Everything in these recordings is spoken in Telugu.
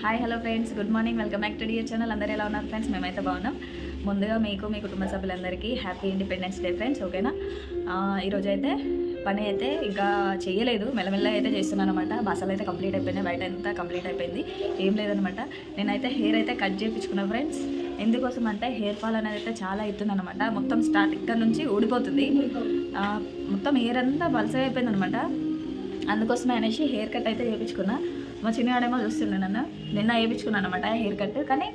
Hi hello friends good morning welcome back to dear channel అందరూ ఎలా ఉన్నారు ఫ్రెండ్స్ మేమైతే బాగున్నాం. ముందుగా మీకు మీ కుటుంబ సభ్యులందరికీ హ్యాపీ ఇండిపెండెన్స్ డే ఫ్రెండ్స్ ఓకేనా ఈరోజు అయితే పని అయితే ఇంకా చేయలేదు. మెల్లమెల్ల అయితే చేస్తున్నాను అనమాట బసలు అయితే కంప్లీట్ అయిపోయినాయి. బయట అంతా కంప్లీట్ అయిపోయింది. ఏం లేదనమాట నేనైతే హెయిర్ అయితే కట్ చేయించుకున్నా ఫ్రెండ్స్ ఎందుకోసం అంటే హెయిర్ ఫాల్ అనేది అయితే చాలా అవుతుంది అనమాట మొత్తం స్టార్ట్ ఇక్కడ నుంచి ఊడిపోతుంది. మొత్తం హెయిర్ అంతా బలసగా అయిపోయింది అనమాట అందుకోసమే అనేసి హెయిర్ కట్ అయితే చేయించుకున్నా మా చిన్నగాడేమో చూస్తుండే నన్ను. నిన్న వేయించుకున్నాను అనమాట హెయిర్ కట్. కానీ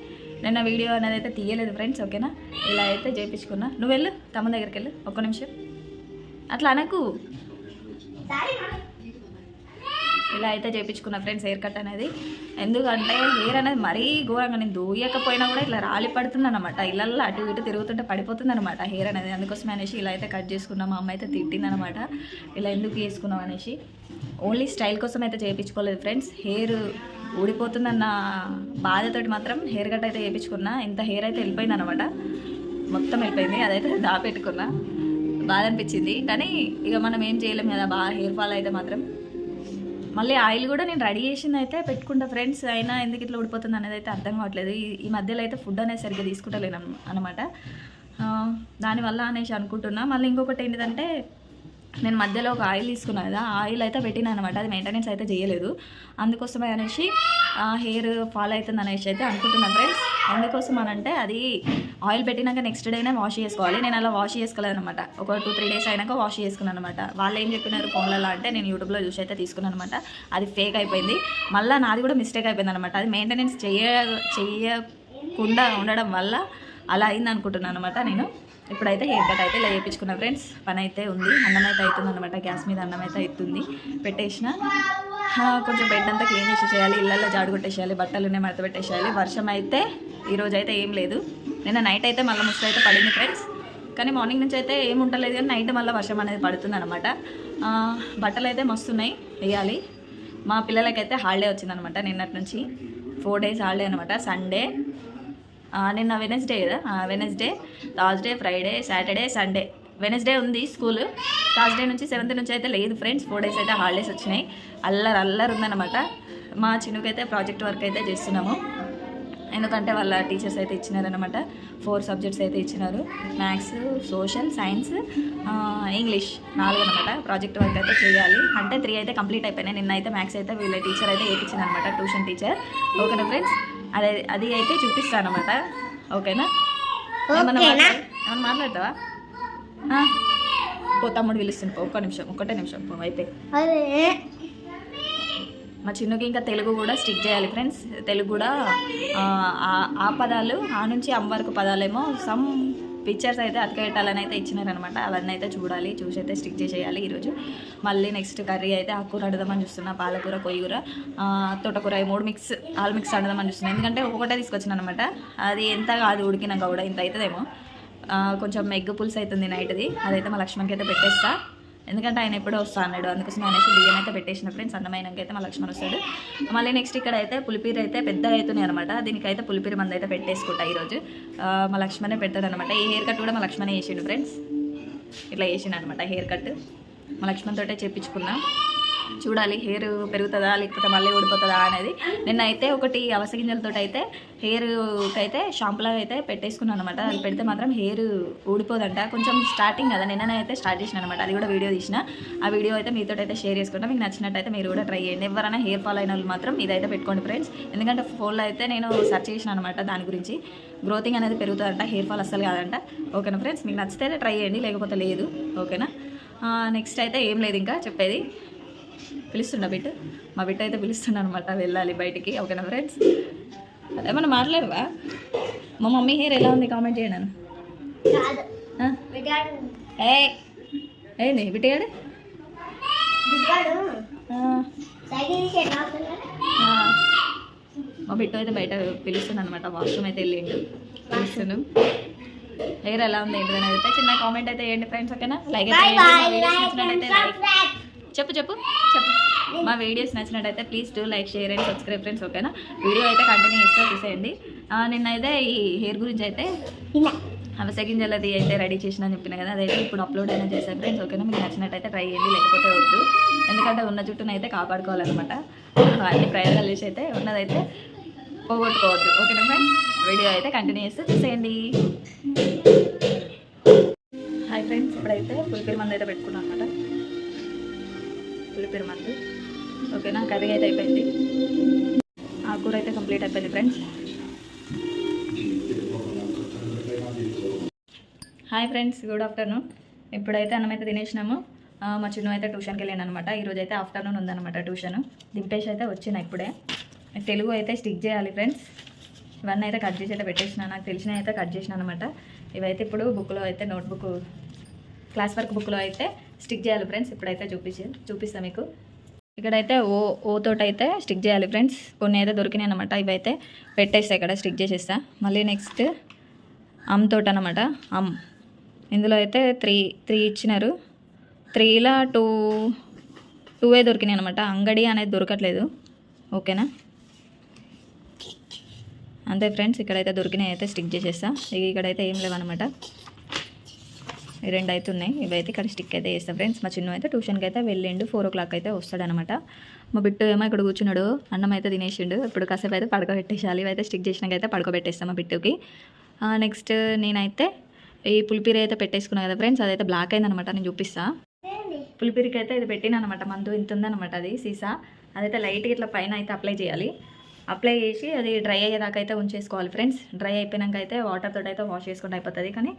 నిన్న వీడియో అనేది అయితే తీయలేదు ఫ్రెండ్స్ ఓకేనా? ఇలా అయితే చేయించుకున్నా. నువ్వు వెళ్ళు తమ్ముని దగ్గరికి వెళ్ళు ఒక్క నిమిషం. అట్లా అనకు. ఇలా అయితే చేయించుకున్నా ఫ్రెండ్స్ హెయిర్ కట్ అనేది. ఎందుకంటే హెయిర్ అనేది మరీ ఘోరంగా నేను దూయకపోయినా కూడా ఇట్లా రాలి పడుతుంది అనమాట ఇళ్ళల్లో అటు ఇటు తిరుగుతుంటే పడిపోతుంది అనమాట హెయిర్ అనేది. అందుకోసమే అనేసి ఇలా అయితే కట్ చేసుకున్నా మా అమ్మ అయితే తిట్టింది అనమాట ఇలా ఎందుకు వేసుకున్నాం అనేసి. ఓన్లీ స్టైల్ కోసం అయితే చేయించుకోలేదు ఫ్రెండ్స్. హెయిర్ ఊడిపోతుందన్న బాధతోటి మాత్రం హెయిర్ కట్ అయితే చేయించుకున్నా. ఇంత హెయిర్ అయితే వెళ్ళిపోయింది అనమాట మొత్తం వెళ్ళిపోయింది. అదైతే దాపెట్టుకున్నా. బాధ అనిపించింది కానీ ఇక మనం ఏం చేయలేం కదా బాగా హెయిర్ ఫాల్ అయితే మాత్రం. మళ్ళీ ఆయిల్ కూడా నేను రెడీ చేసింది అయితే పెట్టుకుంటా ఫ్రెండ్స్. అయినా ఎందుకు ఇట్లా ఊడిపోతుంది అనేది అయితే అర్థం కావట్లేదు. ఈ- మధ్యలో అయితే ఫుడ్ అనేది సరిగ్గా తీసుకుంటలేను అనమాట దానివల్ల అనేసి అనుకుంటున్నా. మళ్ళీ ఇంకొకటి ఏంటిదంటే నేను మధ్యలో ఒక ఆయిల్ తీసుకున్నా కదా ఆ ఆయిల్ అయితే పెట్టినా అనమాట అది మెయింటెనెన్స్ అయితే చేయలేదు. అందుకోసమే అనేసి హెయిర్ ఫాల్ అవుతుంది అనేసి అయితే అనుకుంటున్నాను ఫ్రెండ్స్ ఎందుకోసం అనంటే అది ఆయిల్ పెట్టినాక నెక్స్ట్ డేనే వాష్ చేసుకోవాలి. నేను అలా వాష్ చేసుకోలేదు అనమాట ఒక టూ త్రీ డేస్ అయినాక వాష్ చేసుకున్నాను అనమాట వాళ్ళు ఏం చెప్పినారు ఫోన్లలో అంటే నేను యూట్యూబ్లో చూసి అయితే తీసుకున్నాను అనమాట అది ఫేక్ అయిపోయింది. మళ్ళీ నాది కూడా మిస్టేక్ అయిపోయింది అనమాట అది మెయింటెనెన్స్ చేయ చేయకుండా ఉండడం వల్ల అలా అయింది అనుకుంటున్నాను అనమాట నేను. ఇప్పుడైతే హెయిర్ కట్ అయితే ఇలా చేయించుకున్నా ఫ్రెండ్స్. పని అయితే ఉంది. అన్నం అయితే అవుతుంది అనమాట గ్యాస్ మీద అన్నం అయితే అవుతుంది పెట్టేసిన కొంచెం బెడ్ అంతా క్లీన్ చేసేసేయాలి ఇళ్ళల్లో జాడు కొట్టేసేయాలి. బట్టలునే మడత పెట్టేసేయాలి. వర్షం అయితే ఈరోజు అయితే ఏం లేదు. నిన్న నైట్ అయితే మళ్ళీ ముసుగు అయితే పడింది ఫ్రెండ్స్ కానీ మార్నింగ్ నుంచి అయితే ఏం ఉండలేదు కానీ నైట్ మళ్ళీ వర్షం అనేది పడుతుంది అనమాట బట్టలు అయితే మస్తున్నాయి. వేయాలి. మా పిల్లలకైతే హాలిడే వచ్చిందనమాట నిన్నటి నుంచి. ఫోర్ డేస్ హాలిడే అనమాట సండే నిన్న వెనస్డే కదా? Wednesday Thursday Friday Saturday Sunday Wednesday ఉంది స్కూల్ థర్స్డే నుంచి సెవెంత్ నుంచి అయితే లేదు ఫ్రెండ్స్ ఫోర్ డేస్ అయితే హాలిడేస్ వచ్చినాయి. అల్లరి అల్లరి ఉందన్నమాట. మా చిన్నకైతే ప్రాజెక్ట్ వర్క్ అయితే చేస్తున్నాము. ఎందుకంటే వాళ్ళ టీచర్స్ అయితే ఇచ్చినారనమాట ఫోర్ సబ్జెక్ట్స్ అయితే ఇచ్చినారు. మ్యాథ్స్ సోషల్ సైన్స్ ఇంగ్లీష్ నాలుగు అనమాట ప్రాజెక్ట్ వర్క్ అయితే చేయాలి. అంటే త్రీ అయితే కంప్లీట్ అయిపోయినాయి. నిన్న అయితే మ్యాథ్స్ అయితే వీళ్ళ టీచర్ అయితే వేయించింది అనమాట ట్యూషన్ టీచర్ ఓకేనా ఫ్రెండ్స్ అదే అది అయితే చూపిస్తాను అనమాట ఓకేనా? ఏమన్నా మాట్లాడ- ఏమన్నా మాట్లాడతావా? పో తమ్ముడు పిలుస్తుంది పో ఒక్క నిమిషం ఒక్కటే నిమిషం పో అదే. మా చిన్నకి ఇంకా తెలుగు కూడా స్టిక్ చేయాలి ఫ్రెండ్స్ తెలుగు కూడా ఆ, పదాలు ఆ నుంచి అమ్మ వరకు పదాలేమో సమ్ పిక్చర్స్ అయితే అతకబెట్టాలని అయితే ఇచ్చినారనమాట. అవన్నీ అయితే చూడాలి చూసి అయితే స్టిక్ చేసేయాలి ఈరోజు. మళ్ళీ నెక్స్ట్ కర్రీ అయితే ఆకుకూర అడదామని చూస్తున్నా పాలకూర కొయ్యూర ఆ, తోటకూర ఈ మూడు మిక్స్ ఆల్ మిక్స్ అడదామని చూస్తున్నాను ఎందుకంటే ఒకటే తీసుకొచ్చిన అనమాట అది ఎంత కాదు ఉడికినాక కూడా ఇంత అవుతుందేమో కొంచెం ఎగ్ పులుసు అవుతుంది నైట్ది. అదైతే మా లక్ష్మణ్కి అయితే పెట్టేస్తా. ఎందుకంటే ఆయన ఎప్పుడో వస్తా అన్నాడు. అందుకోసం అనేసి బియ్యం అయితే పెట్టేసిన ఫ్రెండ్స్. అన్నమైనాక అయితే మా లక్ష్మణ్ వస్తాడు. మళ్ళీ నెక్స్ట్ ఇక్కడ అయితే పులిపీర అయితే పెద్దగా అవుతున్నాయి అనమాట దీనికైతే పులిపీర మంది అయితే పెట్టేసుకుంటా ఈరోజు. మా లక్ష్మణే పెడతాడు అనమాట ఈ హెయిర్ కట్ కూడా మా లక్ష్మణే వేసిండు ఫ్రెండ్స్. ఇట్లా చేసిండు అనమాట హెయిర్ కట్ మా లక్ష్మణ్ తోటే చేపించుకున్నా చూడాలి హెయిర్ పెరుగుతుందా లేకపోతే మళ్ళీ ఊడిపోతుందా అనేది. నిన్నైతే అయితే ఒకటి అవసగింజలతో అయితే హెయిర్కి అయితే షాంపులాగా అయితే పెట్టేసుకున్నాను అనమాట అది పెడితే మాత్రం హెయిర్ ఊడిపోదంట. కొంచెం స్టార్టింగ్ కదా నిన్ననే అయితే స్టార్ట్ చేసిన అనమాట అది కూడా వీడియో తీసిన. ఆ వీడియో అయితే మీతో అయితే షేర్ చేసుకుంటాం. మీకు నచ్చినట్టయితే మీరు కూడా ట్రై చేయండి. ఎవరైనా హెయిర్ ఫాల్ అయిన వాళ్ళు మాత్రం ఇదైతే పెట్టుకోండి ఫ్రెండ్స్. ఎందుకంటే ఫోన్లో అయితే నేను సెర్చ్ చేసిన అనమాట దాని గురించి. గ్రోతింగ్ అనేది పెరుగుతుందంట హెయిర్ ఫాల్ అస్సలు కాదంట. ఓకేనా ఫ్రెండ్స్? మీకు నచ్చితే ట్రై చేయండి లేకపోతే లేదు. ఓకేనా? నెక్స్ట్ అయితే ఏం లేదు ఇంకా చెప్పేది. పిలుస్తుండ బిడ్డ? మా బిడ్డ అయితే పిలుస్తున్నా అనమాట వెళ్ళాలి బయటికి. ఓకేనా ఫ్రెండ్స్ ఏమన్నా మాట్లాడవా? మా మమ్మీ హెయిర్ ఎలా ఉంది కామెంట్? బిడ్డాడు. ఏ ఏంది? ఆ. మా బిడ్డ అయితే బయట పిలుస్తుంది అనమాట వాష్రూమ్ అయితే వెళ్ళిండు. పిలుస్తున్నాం హెయిర్ ఎలా ఉంది ఏంటి అనేది అయితే చిన్న కామెంట్ అయితే చేయండి ఫ్రెండ్స్ ఓకేనా లైక్ అయితే లైక్ చెప్పు చెప్పు చెప్పు. మా వీడియోస్ నచ్చినట్టయితే please do like share and subscribe friends ఓకేనా వీడియో అయితే కంటిన్యూ చేస్తా చూసేయండి. నిన్నైతే ఈ హెయిర్ గురించి అయితే ఇలా అవసగింజలది అయితే రెడీ చేసిన అని చెప్పిన కదా అదైతే ఇప్పుడు అప్లోడ్ అయినా చేశాను ఫ్రెండ్స్ ఓకేనా మీకు నచ్చినట్టయితే ట్రై చేయండి లేకపోతే వద్దు. ఎందుకంటే ఉన్న జుట్టును అయితే కాపాడుకోవాలన్నమాట. అన్ని ప్రయోగాలు చేసి అయితే ఉన్నదైతే పోగొట్టుకోవద్దు ఓకేనా ఫ్రెండ్స్ వీడియో అయితే కంటిన్యూ చేస్తే చూసేయండి. హాయ్ ఫ్రెండ్స్ ఇప్పుడైతే పులిపిరి మందు అయితే పెట్టుకున్నాను అనమాట పులిపిరి మందు. ఓకేనా? కర్రీ అయితే అయిపోయింది. ఆ కూర అయితే కంప్లీట్ అయిపోయింది friends. Hi friends good afternoon. ఇప్పుడైతే అన్నమైతే తినేసినాము. మా చిన్న అయితే ట్యూషన్కి వెళ్ళాను అనమాట ఈరోజు అయితే ఆఫ్టర్నూన్ ఉందనమాట ట్యూషన్. దింపేసి అయితే వచ్చిన ఇప్పుడే. తెలుగు అయితే స్టిక్ చేయాలి ఫ్రెండ్స్. ఇవన్నీ అయితే కట్ చేసి అయితే పెట్టేసిన. నాకు తెలిసిన అయితే కట్ చేసిన అనమాట. ఇవైతే ఇప్పుడు బుక్లో అయితే నోట్బుక్ క్లాస్ వర్క్ బుక్లో అయితే స్టిక్ చేయాలి ఫ్రెండ్స్. ఇప్పుడైతే చూపించి చూపిస్తాను మీకు. ఇక్కడైతే ఓ ఓ తోటి అయితే స్టిక్ చేయాలి ఫ్రెండ్స్. కొన్ని అయితే దొరికినాయి అనమాట ఇవైతే పెట్టేస్తా ఇక్కడ స్టిక్ చేసేస్తా. మళ్ళీ నెక్స్ట్ అమ్ తోట అనమాట అమ్. ఇందులో అయితే త్రీ త్రీ ఇచ్చినారు. త్రీలా టూ టూవే దొరికినాయి అనమాట అంగడి అనేది దొరకట్లేదు. ఓకేనా? అంతే ఫ్రెండ్స్. ఇక్కడైతే దొరికినాయి అయితే స్టిక్ చేసేస్తా. ఇక ఇక్కడైతే ఏం లేవన్నమాట. రెండు అయితే ఉన్నాయి ఇవైతే ఇక్కడ స్టిక్ అయితే చేస్తాం ఫ్రెండ్స్ మా చిన్న అయితే ట్యూషన్కి అయితే వెళ్ళిండు. ఫోర్ ఓ క్లాక్ అయితే వస్తాడనమాట. మా బిట్టు ఏమో ఇక్కడ కూర్చున్నాడు. అన్నం అయితే తినేసిండు. ఇప్పుడు కాసేపు అయితే పడకబెట్టేసాలి ఇవైతే స్టిక్ చేసినాక అయితే పడకబెట్టేస్తాం మా బిట్టుకి. నెక్స్ట్ నేనైతే ఈ పులిపిరి అయితే పెట్టేసుకున్నా కదా ఫ్రెండ్స్ అదైతే బ్లాక్ అయిందనమాట. నేను చూపిస్తా. పులిపిరికి అయితే ఇది పెట్టిన అనమాట మందు ఇంత ఉందనమాట అది సీసా. అదైతే లైట్గా ఇట్లా పైన అయితే అప్లై చేయాలి. అప్లై చేసి అది డ్రై అయ్యేదాకా అయితే ఉంచేసుకోవాలి ఫ్రెండ్స్. డ్రై అయిపోయినాక అయితే వాటర్ తోటి అయితే వాష్ చేసుకుంటే అయిపోతుంది. కానీ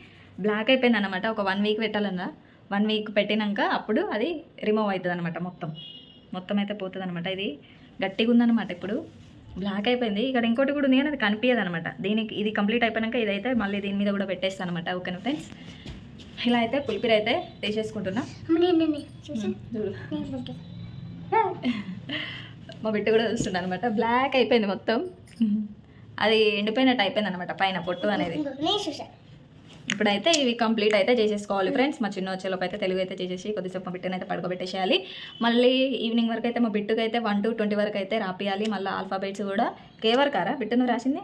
బ్లాక్ అయిపోయింది అనమాట ఒక వన్ వీక్ పెట్టాలన్నా. వన్ వీక్ పెట్టినాక అప్పుడు అది రిమూవ్ అవుతుంది అనమాట మొత్తం. మొత్తం అయితే పోతుంది అనమాట ఇది గట్టిగా ఉందన్నమాట ఇప్పుడు. బ్లాక్ అయిపోయింది. ఇక్కడ ఇంకోటి కూడా ఉంది కానీ అది కనిపించదు అనమాట దీనికి ఇది కంప్లీట్ అయిపోయాక ఇదైతే మళ్ళీ దీని మీద కూడా పెట్టేస్తాను అనమాట ఓకేనా ఫ్రెండ్స్? ఇలా అయితే పులిపిరి అయితే తీసేసుకుంటున్నా. మా బిడ్డ కూడా చూస్తుండే అనమాట బ్లాక్ అయిపోయింది మొత్తం. అది ఎండిపోయినట్టు అయిపోయింది అనమాట పైన పొట్టు అనేది. ఇప్పుడైతే ఇవి కంప్లీట్ అయితే చేసేసుకోవాలి ఫ్రెండ్స్. మా చిన్న వచ్చేలోపు అయితే తెలుగు అయితే చేసేసి కొద్దిసేపు మా బిడ్డను అయితే పడుకోబెట్టేసేయాలి. మళ్ళీ ఈవినింగ్ వరకు అయితే మా బిడ్డకు అయితే వన్ టు ట్వంటీ వరకు అయితే రాపియాలి. మళ్ళీ ఆల్ఫాబెట్స్ కూడా కే వరకారా బిడ్డను రాసింది?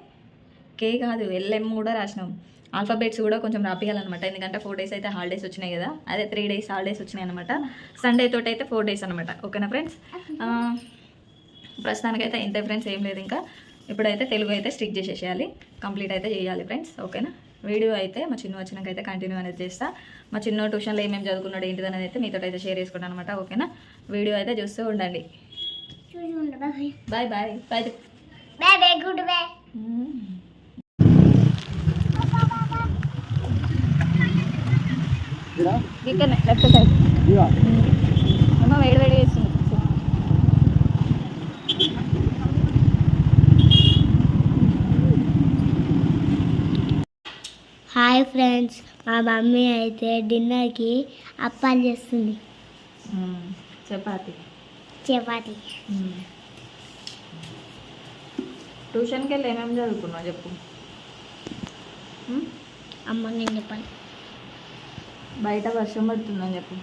కే కాదు ఎల్ఎం కూడా రాసినాం. ఆల్ఫాబెట్స్ కూడా కొంచెం రాపియాలన్నమాట. ఎందుకంటే ఫోర్ డేస్ అయితే హాలిడేస్ వచ్చినాయి కదా. అదే త్రీ డేస్ హాలిడేస్ వచ్చినాయి అనమాట సండే తోటి అయితే ఫోర్ డేస్ అనమాట ఓకేనా ఫ్రెండ్స్? ప్రస్తుతానికైతే ఇంతే ఫ్రెండ్స్ ఏం లేదు ఇంకా. ఇప్పుడైతే తెలుగు అయితే స్టిక్ చేసేసేయాలి. కంప్లీట్ అయితే చేయాలి ఫ్రెండ్స్ ఓకేనా వీడియో అయితే మా చిన్న వచ్చినాక అయితే కంటిన్యూ అనేది చేస్తా. మా చిన్న ట్యూషన్లో ఏమేమి చదువుకున్నాడు ఏంటిది అనేది అయితే మీతో అయితే షేర్ చేసుకుంటాను అనమాట ఓకేనా వీడియో అయితే చూస్తూ ఉండండి. Bye bye bye bye bye goodbye ఇక్కడ లెఫ్ట్ సైడ్ అమ్మ వేడి వేడి వేస్తుంది హాయ్ ఫ్రెండ్స్ మా మమ్మీ అయితే డిన్నర్కి అప్పాలు చేస్తుంది చపాతి చపాతి ట్యూషన్కి వెళ్ళి ఏమేమి చదువుకున్నావు చెప్పు? అమ్మ నేను చెప్పాలి బయట వర్షం పడుతుందని చెప్పు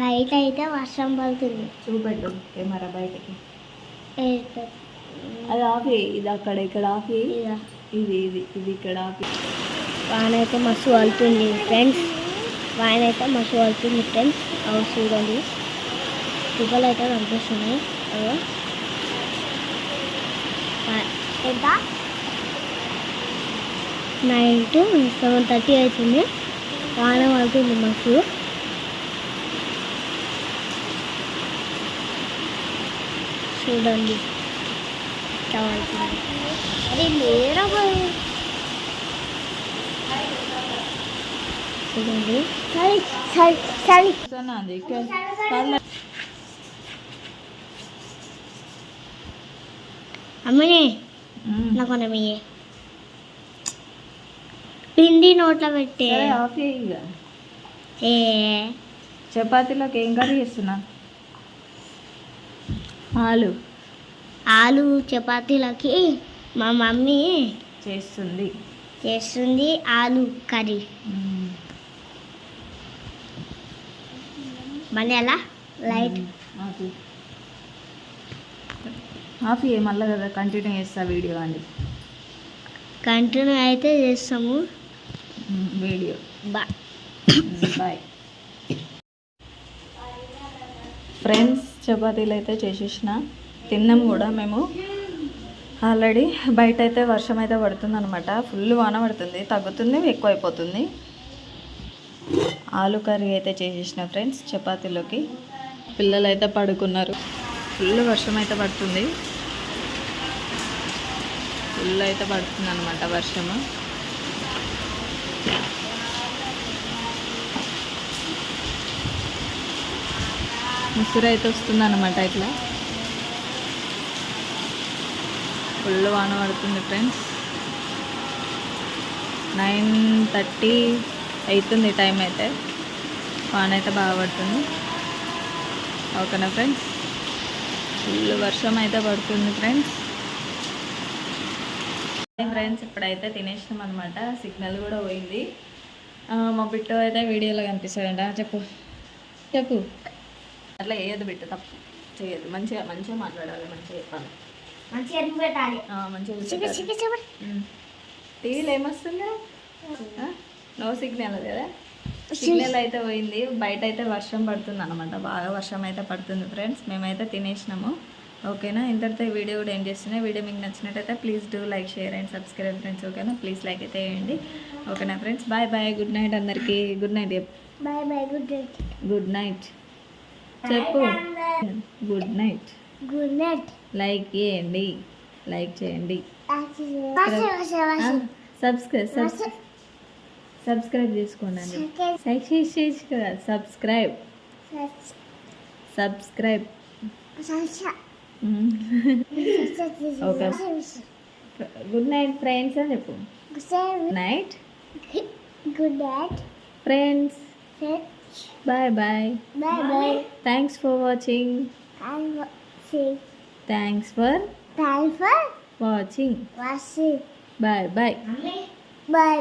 బయట అయితే వర్షం పడుతుంది చూపెట్టు కెమెరా బయటకి అది ఆఫ్. ఇది అక్కడ ఇక్కడ ఆఫ్. ఇదా. ఇది ఇది ఇక్కడ ఆఫ్. వాన అయితే మస్తు వాళ్తుంది ఫ్రెండ్స్ వాన అయితే మస్తు వాళ్తుంది ఫ్రెండ్స్ అవి చూడండి. చుక్కలు అయితే కనిపిస్తున్నాయి. అదో వా- ఎంత? నైట్ సెవెన్ థర్టీ అవుతుంది. వాన వాళ్తుంది మస్తు. చూడండి. ఇట్లా అది లేరా చూడండి. అమ్మని. నాకు కొనమయ్యే పిండి నోట్లో పెట్టే. ఇక. ఏ. చపాతీలోకి ఏం కర్రీ చేస్తున్నా? ఆలు. ఆలు చపాతీలకి మా మమ్మీ చేస్తుంది. చేస్తుంది ఆలు కర్రీ. మళ్ళీ అలా లైట్ ఆఫ్ చేయి మళ్ళీ కదా కంటిన్యూ చేస్తా వీడియో అండి. కంటిన్యూ అయితే చేస్తాము. వీడియో. బా. బాయ్ ఫ్రెండ్స్ చపాతీలు అయితే చేసేసిన. తిన్నాం కూడా మేము. ఆల్రెడీ బయట అయితే వర్షం అయితే పడుతుంది అనమాట ఫుల్ వాన పడుతుంది. తగ్గుతుంది ఎక్కువ అయిపోతుంది ఆలు కర్రీ అయితే చేసేసిన ఫ్రెండ్స్ చపాతీలోకి. పిల్లలు అయితే పడుకున్నారు. ఫుల్ వర్షం అయితే పడుతుంది. ఫుల్ అయితే పడుతుంది అనమాట వర్షము. ముసురు అయితే వస్తుంది అనమాట ఇట్లా. ఫుల్ వాన పడుతుంది ఫ్రెండ్స్. నైన్ థర్టీ అవుతుంది టైం అయితే. వాన అయితే బాగా పడుతుంది. ఓకేనా ఫ్రెండ్స్ ఫుల్ వర్షం అయితే పడుతుంది ఫ్రెండ్స్ ఫ్రెండ్స్ ఇప్పుడైతే తినేసినాం అనమాట సిగ్నల్ కూడా పోయింది. మా బిట్టు అయితే వీడియోలో కనిపిస్తాడంట. చెప్పు. చెప్పు. అట్లా వేయదు బిట్టు తప్పు. చేయదు మంచిగా మంచిగా మాట్లాడాలి మంచిగా చెప్పాలి. మంచిగా మంచిగా చిక్క నో సిగ్నల్ కదా సిగ్నల్ అయితే పోయింది. బయట అయితే వర్షం పడుతుంది అనమాట బాగా వర్షం అయితే పడుతుంది ఫ్రెండ్స్ మేమైతే తినేసినాము. ఓకేనా? ఇంతటితో ఈ వీడియో కూడా ఏం చేస్తున్నాయి వీడియో మీకు నచ్చినట్టయితే please do like share and subscribe friends ఓకేనా? ప్లీజ్ లైక్ అయితే వేయండి. ఓకేనా friends bye bye good night అందరికీ. Good night bye bye good night good night చెప్పు. Good night good night like చేయండి. లైక్ చేయండి. సబ్స్క్రైబ్ సబ్స్క్రైబ్ చేసుకోండి అని లైక్ చేసి కదా. Subscribe subscribe okay good night friends అని చెప్పు. Night good night friends bye bye bye bye thanks for watching thanks for time for watching washing bye bye bye